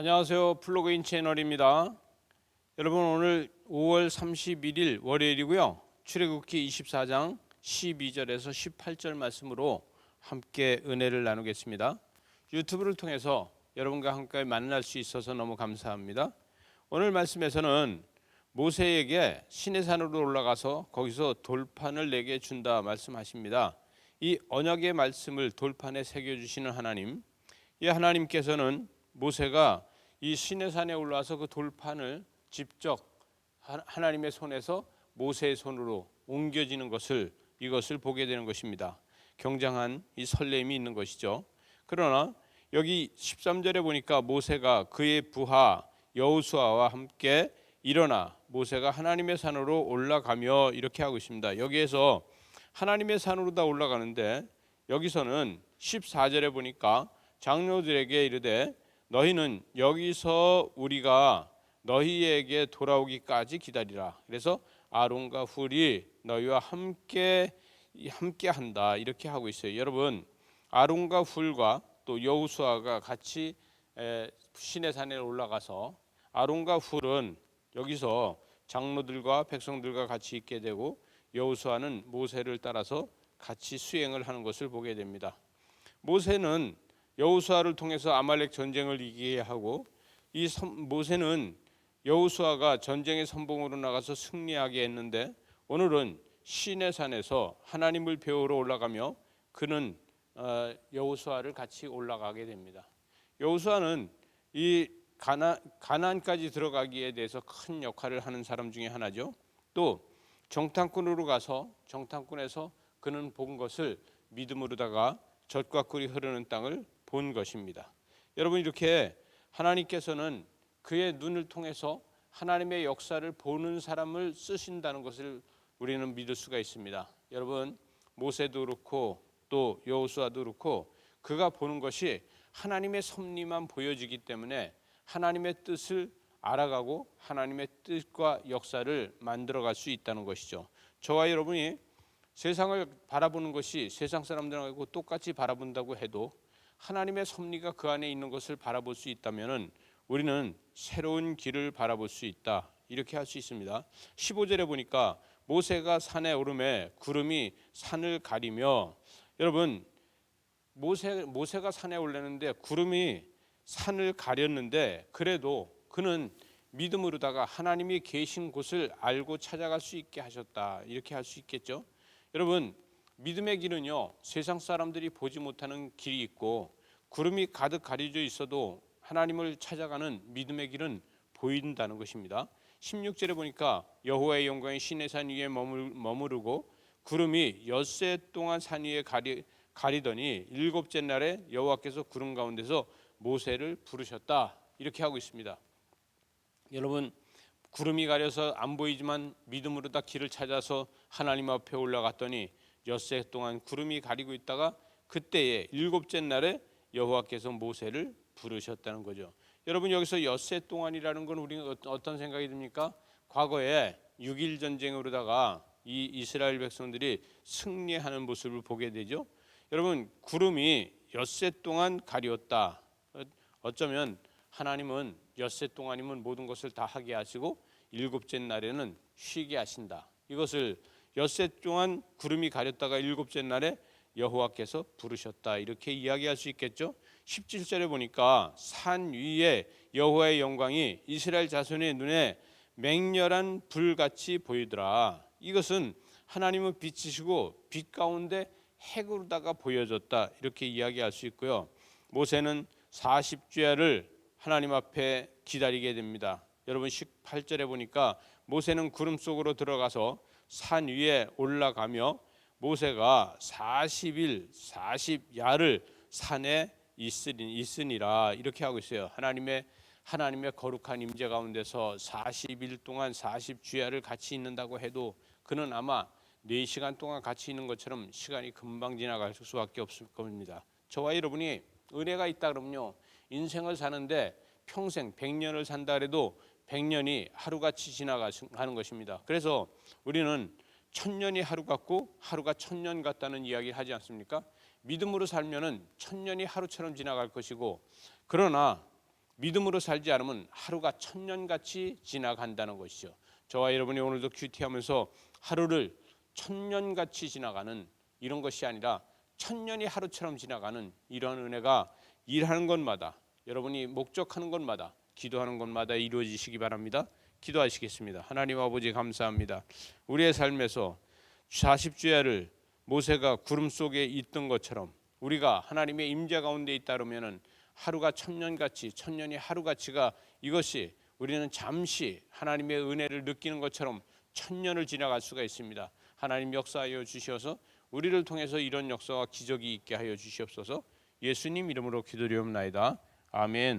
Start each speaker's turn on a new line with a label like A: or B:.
A: 안녕하세요. 플로그인 채널입니다. 여러분 오늘 5월 31일 월요일이고요. 출애굽기 24장 12절에서 18절 말씀으로 함께 은혜를 나누겠습니다. 유튜브를 통해서 여러분과 함께 만날 수 있어서 너무 감사합니다. 오늘 말씀에서는 모세에게 시내산으로 올라가서 거기서 돌판을 내게 준다 말씀하십니다. 이 언약의 말씀을 돌판에 새겨 주시는 하나님, 이 하나님께서는 모세가 이 시내산에 올라와서 그 돌판을 직접 하- 하나님의 손에서 모세의 손으로 옮겨지는 것을 이것을 보게 되는 것입니다. 경장한 이 설렘이 있는 것이죠. 그러나 여기 13절에 보니까 모세가 그의 부하 여호수아와 함께 일어나 모세가 하나님의 산으로 올라가며 이렇게 하고 있습니다. 여기에서 하나님의 산으로 다 올라가는데 여기서는 14절에 보니까 장로들에게 이르되 너희는 여기서 우리가 너희에게 돌아오기까지 기다리라. 그래서 아론과 훌이 너희와 함께 함께 한다 이렇게 하고 있어요. 여러분 아론과 훌과 또 여호수아가 같이 에, 시내산에 올라가서 아론과 훌은 여기서 장로들과 백성들과 같이 있게 되고 여호수아는 모세를 따라서 같이 수행을 하는 것을 보게 됩니다. 모세는 여호수아를 통해서 아말렉 전쟁을 이기게 하고 이 선- 모세는 여호수아가 전쟁의 선봉으로 나가서 승리하게 했는데 오늘은 시내산에서 하나님을 배우러 올라가며 그는 어, 여호수아를 같이 올라가게 됩니다. 여호수아는 이 가나 가나안까지 들어가기에 대해서 큰 역할을 하는 사람 중에 하나죠. 또 정탐꾼으로 가서 정탐꾼에서 그는 본 것을 믿음으로다가 젖과 꿀이 흐르는 땅을 본 것입니다. 여러분 이렇게 하나님께서는 그의 눈을 통해서 하나님의 역사를 보는 사람을 쓰신다는 것을 우리는 믿을 수가 있습니다. 여러분 모세도 그렇고 또 여호수아도 그렇고 그가 보는 것이 하나님의 섭리만 보여지기 때문에 하나님의 뜻을 알아가고 하나님의 뜻과 역사를 만들어갈 수 있다는 것이죠. 저와 여러분이 세상을 바라보는 것이 세상 사람들하고 똑같이 바라본다고 해도 하나님의 섭리가 그 안에 있는 것을 바라볼 수 있다면은 우리는 새로운 길을 바라볼 수 있다. 이렇게 할 수 있습니다. 15절에 보니까 모세가 산에 오름에 구름이 산을 가리며 여러분 모세 모세가 산에 올랐는데 구름이 산을 가렸는데 그래도 그는 믿음으로다가 하나님이 계신 곳을 알고 찾아갈 수 있게 하셨다. 이렇게 할 수 있겠죠. 여러분 믿음의 길은요 세상 사람들이 보지 못하는 길이 있고 구름이 가득 가려져 있어도 하나님을 찾아가는 믿음의 길은 보인다는 것입니다. 16절에 보니까 여호와의 영광이 시내산 위에 머무르고 구름이 엿새 동안 산 위에 가리, 가리더니 일곱째 날에 여호와께서 구름 가운데서 모세를 부르셨다 이렇게 하고 있습니다. 여러분 구름이 가려서 안 보이지만 믿음으로 다 길을 찾아서 하나님 앞에 올라갔더니 엿새 동안 구름이 가리고 있다가 그때에 일곱째 날에 여호와께서 모세를 부르셨다는 거죠. 여러분 여기서 엿새 동안이라는 건 우리 어떤 생각이 듭니까? 과거에 6일 전쟁으로다가 이 이스라엘 백성들이 승리하는 모습을 보게 되죠. 여러분 구름이 엿새 동안 가리웠다. 어, 어쩌면 하나님은 엿새 동안이면 모든 것을 다 하게 하시고 일곱째 날에는 쉬게 하신다. 이것을 엿새 동안 구름이 가렸다가 일곱째 날에 여호와께서 부르셨다. 이렇게 이야기할 수 있겠죠. 17절에 보니까 산 위에 여호와의 영광이 이스라엘 자손의 눈에 맹렬한 불같이 보이더라. 이것은 하나님은 빛이시고 빛 가운데 핵으로다가 보여졌다. 이렇게 이야기할 수 있고요. 모세는 40주야를 하나님 앞에 기다리게 됩니다. 여러분 18절에 보니까 모세는 구름 속으로 들어가서 산 위에 올라가며 모세가 40일 40야를 산에 있으니, 있으니 라 이렇게 하고 있어요. 하나님의 하나님의 거룩한 임재 가운데서 40일 동안 40주야를 같이 있는다고 해도 그는 아마 4시간 동안 같이 있는 것처럼 시간이 금방 지나갈 수밖에 없을 겁니다. 저와 여러분이 은혜가 있다 그러면요. 인생을 사는데 평생 100년을 산다 그래도 100년이 하루같이 지나가는 것입니다. 그래서 우리는 천년이 하루 같고 하루가 천년 같다는 이야기를 하지 않습니까? 믿음으로 살면은 천년이 하루처럼 지나갈 것이고 그러나 믿음으로 살지 않으면 하루가 천년같이 지나간다는 것이죠. 저와 여러분이 오늘도 큐티하면서 하루를 천년같이 지나가는 이런 것이 아니라 천년이 하루처럼 지나가는 이런 은혜가 일하는 것마다 여러분이 목적하는 것마다 기도하는 것마다 이루어지시기 바랍니다. 기도하시겠습니다. 하나님 아버지 감사합니다. 우리의 삶에서 40주야를 모세가 구름 속에 있던 것처럼 우리가 하나님의 임재 가운데 있다면은 하루가 천년같이 천년이 하루같이가 이것이 우리는 잠시 하나님의 은혜를 느끼는 것처럼 천년을 지나갈 수가 있습니다. 하나님 역사하여 주셔서 우리를 통해서 이런 역사와 기적이 있게 하여 주시옵소서. 예수님 이름으로 기도드리옵나이다. 아멘.